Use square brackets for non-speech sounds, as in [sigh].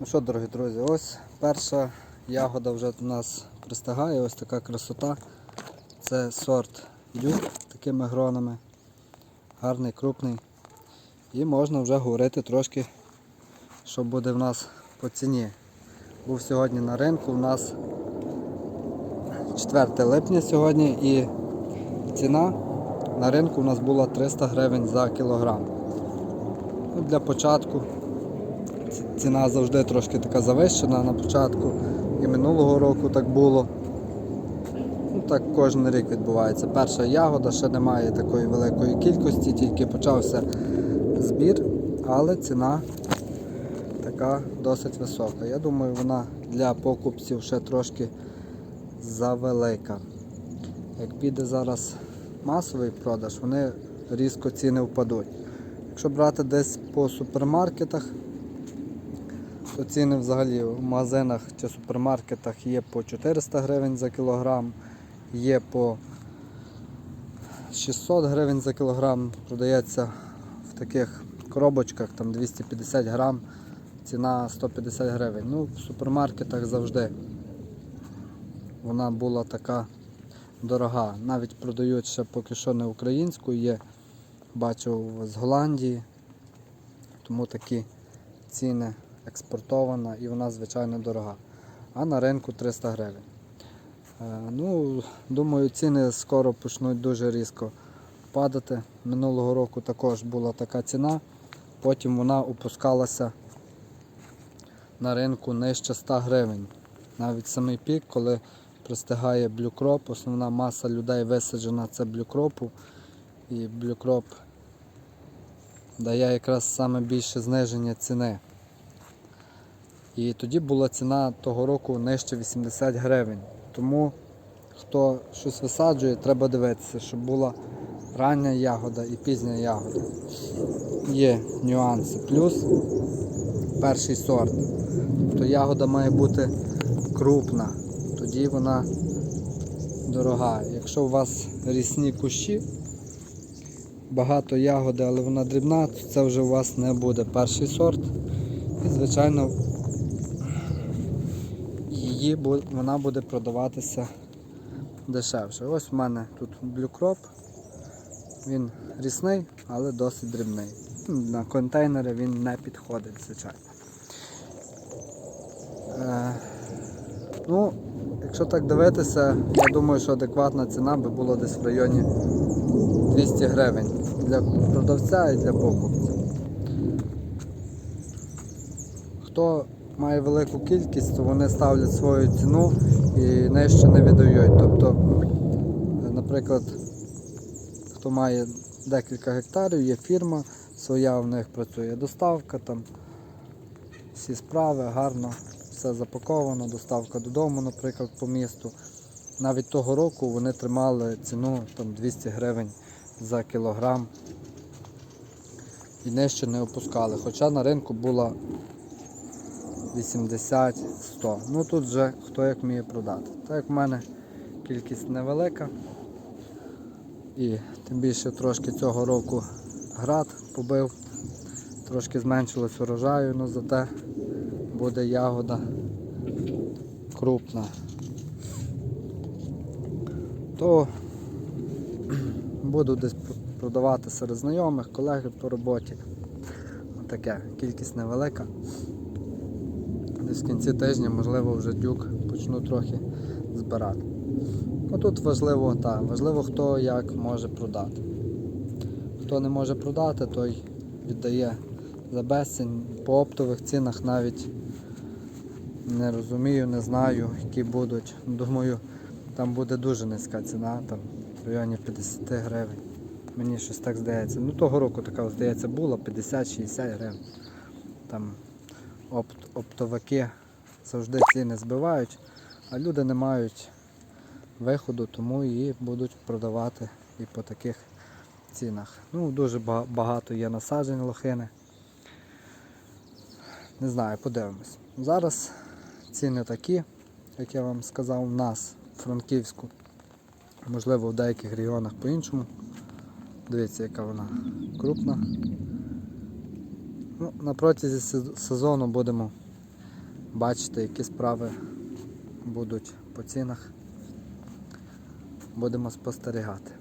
Ну що, дорогі друзі, ось перша ягода вже у нас пристигає, ось така красота. Це сорт дюк такими гронами. Гарний, крупний. І можна вже говорити трошки, що буде в нас по ціні. Був сьогодні на ринку, у нас 4 липня сьогодні і ціна на ринку у нас була 300 гривень за кілограм. Ну, для початку ціна завжди трошки така завищена на початку. І минулого року так було. Ну, так кожен рік відбувається. Перша ягода, ще немає такої великої кількості, тільки почався збір, але ціна така досить висока. Я думаю, вона для покупців ще трошки завелика. Як піде зараз масовий продаж, вони різко ціни впадуть. Якщо брати десь по супермаркетах, ціни взагалі в магазинах чи супермаркетах є по 400 гривень за кілограм, є по 600 гривень за кілограм, продається в таких коробочках, там 250 грам, ціна 150 гривень. Ну, в супермаркетах завжди вона була така дорога. Навіть продають ще поки що не українську, є, бачив з Голландії, тому такі ціни експортована і вона звичайно дорога. А на ринку 300 гривень. Е, Ну, думаю, ціни скоро почнуть дуже різко падати. Минулого року також була така ціна, потім вона опускалася на ринку нижче 100 гривень. Навіть самий пік, коли пристигає блюкроп, основна маса людей висаджена це блюкропу. І блюкроп дає якраз саме більше зниження ціни. І тоді була ціна того року нижче 80 гривень. Тому хто щось висаджує, треба дивитися, щоб була рання ягода і пізня ягода. Є нюанси. Плюс перший сорт. То ягода має бути крупна, тоді вона дорога. Якщо у вас рісні кущі, багато ягоди, але вона дрібна, то це вже у вас не буде перший сорт. І, звичайно, бу- вона буде продаватися дешевше. Ось в мене тут блюкроп. Він рісний, але досить дрібний. На контейнери він не підходить, звичайно. Е, ну, якщо так дивитися, я думаю, що адекватна ціна би була десь в районі 200 гривень для продавця і для покупця. Хто має велику кількість, то вони ставлять свою ціну і нижче не віддають. Тобто, е, наприклад, хто має декілька гектарів, є фірма, своя в них працює доставка, там всі справи, гарно, все запаковано, доставка додому, наприклад, по місту. Навіть того року вони тримали ціну там 200 гривень за кілограм і нижче не опускали. Хоча на ринку була 80-100. Ну тут вже хто як вміє продати. Так як в мене кількість невелика. І тим більше трошки цього року град побив, трошки зменшилось урожаю, але зате буде ягода крупна. То [clears throat] буду десь продавати серед знайомих, колег по роботі. Таке, кількість невелика. Десь в кінці тижня, можливо, вже дюк почну трохи збирати. Ну тут важливо, так, важливо хто як може продати. Хто не може продати, той віддає за безцінь. По оптових цінах навіть не розумію, не знаю, які будуть. Думаю, там буде дуже низька ціна, там в районі 50 гривень. Мені щось так здається. Ну того року така здається була 50-60 гривень. Там опт, оптовики завжди ціни збивають, а люди не мають виходу, тому її будуть продавати і по таких цінах. Ну, дуже багато є насаджень лохини. Не знаю, подивимось. Зараз ціни такі, як я вам сказав, у нас в Франківську. Можливо, в деяких регіонах по-іншому. Дивіться, яка вона крупна. Ну, на протязі сезону будемо бачити, які справи будуть по цінах. Будемо спостерігати.